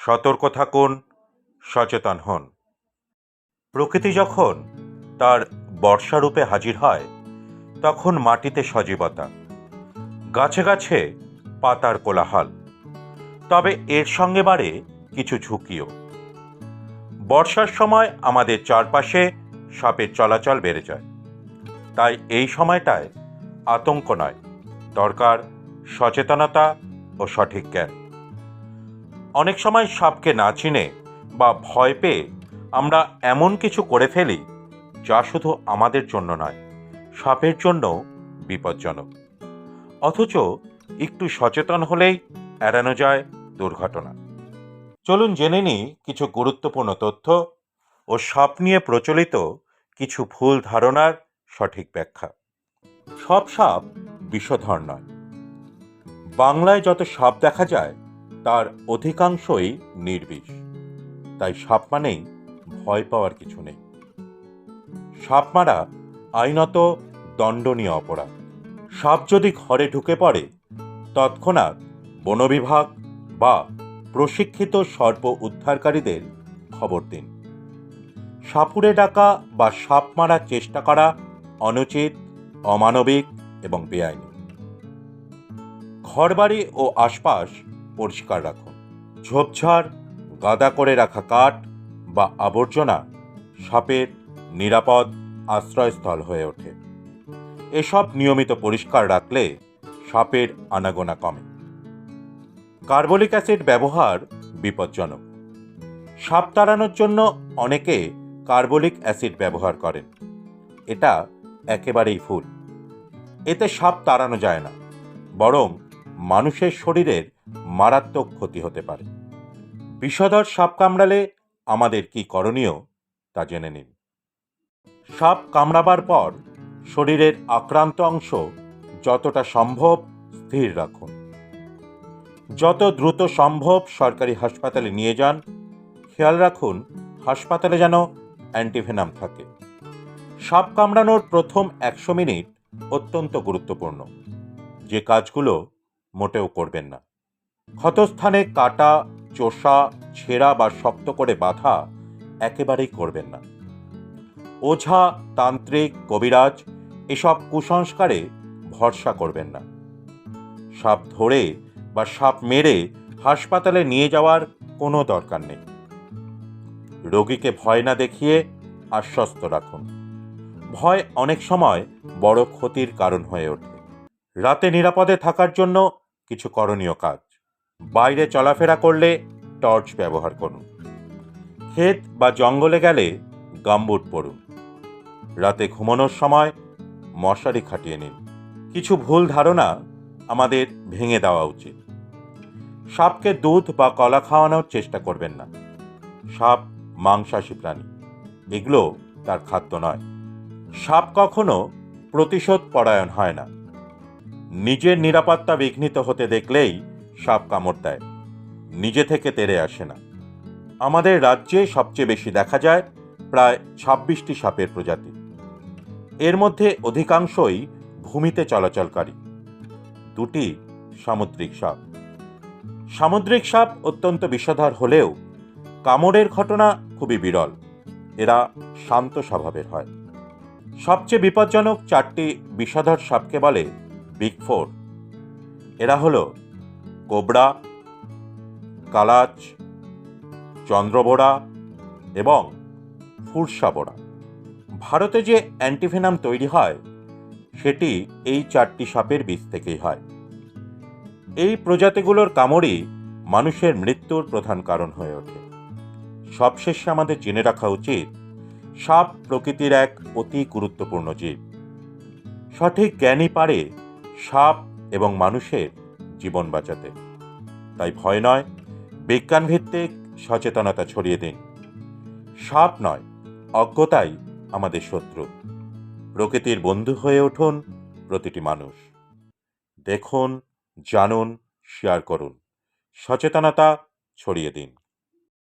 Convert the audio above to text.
সতর্ক থাকুন, সচেতন হন। প্রকৃতি যখন তার বর্ষারূপে হাজির হয়, তখন মাটিতে সজীবতা, গাছে গাছে পাতার কোলাহল, তবে এর সঙ্গে বাড়ে কিছু ঝুঁকিও। বর্ষার সময় আমাদের চারপাশে সাপের চলাচল বেড়ে যায়, তাই এই সময়টায় আতঙ্ক নয়, দরকার সচেতনতা ও সঠিক জ্ঞান। অনেক সময় সাপকে না চিনে বা ভয় পেয়ে আমরা এমন কিছু করে ফেলি যা শুধু আমাদের জন্য নয়, সাপের জন্য বিপজ্জনক। অথচ একটু সচেতন হলেই এড়ানো যায় দুর্ঘটনা। চলুন জেনে নিই কিছু গুরুত্বপূর্ণ তথ্য ও সাপ নিয়ে প্রচলিত কিছু ভুল ধারণার সঠিক ব্যাখ্যা। সব সাপ বিষধর নয়। বাংলায় যত সাপ দেখা যায় তার অধিকাংশই নির্বিষ। তাই সাপ মানেই ভয় পাওয়ার কিছু নেই। সাপ মারা আইনত দণ্ডনীয় অপরাধ। সাপ যদি ঘরে ঢুকে পড়ে, তৎক্ষণাৎ বনবিভাগ বা প্রশিক্ষিত সর্প উদ্ধারকারীদের খবর দিন। সাপুড়ে ডাকা বা সাপ মারার চেষ্টা করা অনুচিত, অমানবিক এবং বেআইনি। ঘরবাড়ি ও আশপাশ পরিষ্কার রাখুন। ঝোপঝাড়, গাদা করে রাখা কাঠ বা আবর্জনা সাপের নিরাপদ আশ্রয়স্থল হয়ে ওঠে। এসব নিয়মিত পরিষ্কার রাখলে সাপের আনাগোনা কমে। কার্বলিক অ্যাসিড ব্যবহার বিপজ্জনক। সাপ তাড়ানোর জন্য অনেকে কার্বলিক অ্যাসিড ব্যবহার করেন। এটা একেবারেই ভুল। এতে সাপ তাড়ানো যায় না, বরং মানুষের শরীরের মারাত্মক ক্ষতি হতে পারে। বিষধর সাপ কামড়ালে আমাদের কি করণীয় তা জেনে নিন। সাপ কামড়াবার পর শরীরের আক্রান্ত অংশ যতটা সম্ভব স্থির রাখুন। যত দ্রুত সম্ভব সরকারি হাসপাতালে নিয়ে যান। খেয়াল রাখুন, হাসপাতালে যেন অ্যান্টিভেনাম থাকে। সাপ কামড়ানোর প্রথম একশো মিনিট অত্যন্ত গুরুত্বপূর্ণ। যে কাজগুলো মোটেও করবেন না। ক্ষতস্থানে কাটা, চোষা, ছেঁড়া বা শক্ত করে বাঁধা একেবারেই করবেন না। ওঝা, তান্ত্রিক, কবিরাজ এসব কুসংস্কারে ভরসা করবেন না। সাপ ধরে বা সাপ মেরে হাসপাতালে নিয়ে যাওয়ার কোনো দরকার নেই। রোগীকে ভয় না দেখিয়ে আশ্বস্ত রাখুন। ভয় অনেক সময় বড় ক্ষতির কারণ হয়ে ওঠে। রাতে নিরাপদে থাকার জন্য কিছু করণীয় কাজ। বাইরে চলাফেরা করলে টর্চ ব্যবহার করুন। ক্ষেত বা জঙ্গলে গেলে গাম্বুট পরুন। রাতে ঘুমানোর সময় মশারি খাটিয়ে নিন। কিছু ভুল ধারণা আমাদের ভেঙে দেওয়া উচিত। সাপকে দুধ বা কলা খাওয়ানোর চেষ্টা করবেন না। সাপ মাংসাশী প্রাণী। এগুলো তার খাদ্য নয়। সাপ কখনো প্রতিশোধ পরায়ণ হয় না। নিজের নিরাপত্তা বিঘ্নিত হতে দেখলেই সাপ কামড় দেয়। নিজে থেকে তেড়ে আসে না। আমাদের রাজ্যে সবচেয়ে বেশি দেখা যায় প্রায় ছাব্বিশটি সাপের প্রজাতি। এর মধ্যে অধিকাংশই ভূমিতে চলাচলকারী। দুটি সামুদ্রিক সাপ। সামুদ্রিক সাপ অত্যন্ত বিষধর হলেও কামড়ের ঘটনা খুবই বিরল। এরা শান্ত স্বভাবের হয়। সবচেয়ে বিপজ্জনক চারটি বিষধর সাপকে বলে বিগ ফোর। এরা হল কোবরা কালাচ চন্দ্রবোড়া এবং ফুরসাবোড়া ভারতে যে অ্যান্টিভেনাম তৈরি হয়, সেটি এই চারটি সাপের বীজ থেকেই হয়। এই প্রজাতিগুলোর কামড়ই মানুষের মৃত্যুর প্রধান কারণ হয়ে ওঠে। সবশেষে আমাদের জেনে রাখা উচিত, সাপ প্রকৃতির এক অতি গুরুত্বপূর্ণ জীব। সঠিক জ্ঞানই পারে সাপ এবং মানুষের জীবন বাঁচাতে। তাই ভয় নয় বিজ্ঞানভিত্তিক সচেতনতা ছড়িয়ে দিন। সাপ নয়, অজ্ঞতাই আমাদের শত্রু। প্রকৃতির বন্ধু হয়ে উঠুন প্রতিটি মানুষ। দেখুন, জানুন শেয়ার করুন। সচেতনতা ছড়িয়ে দিন।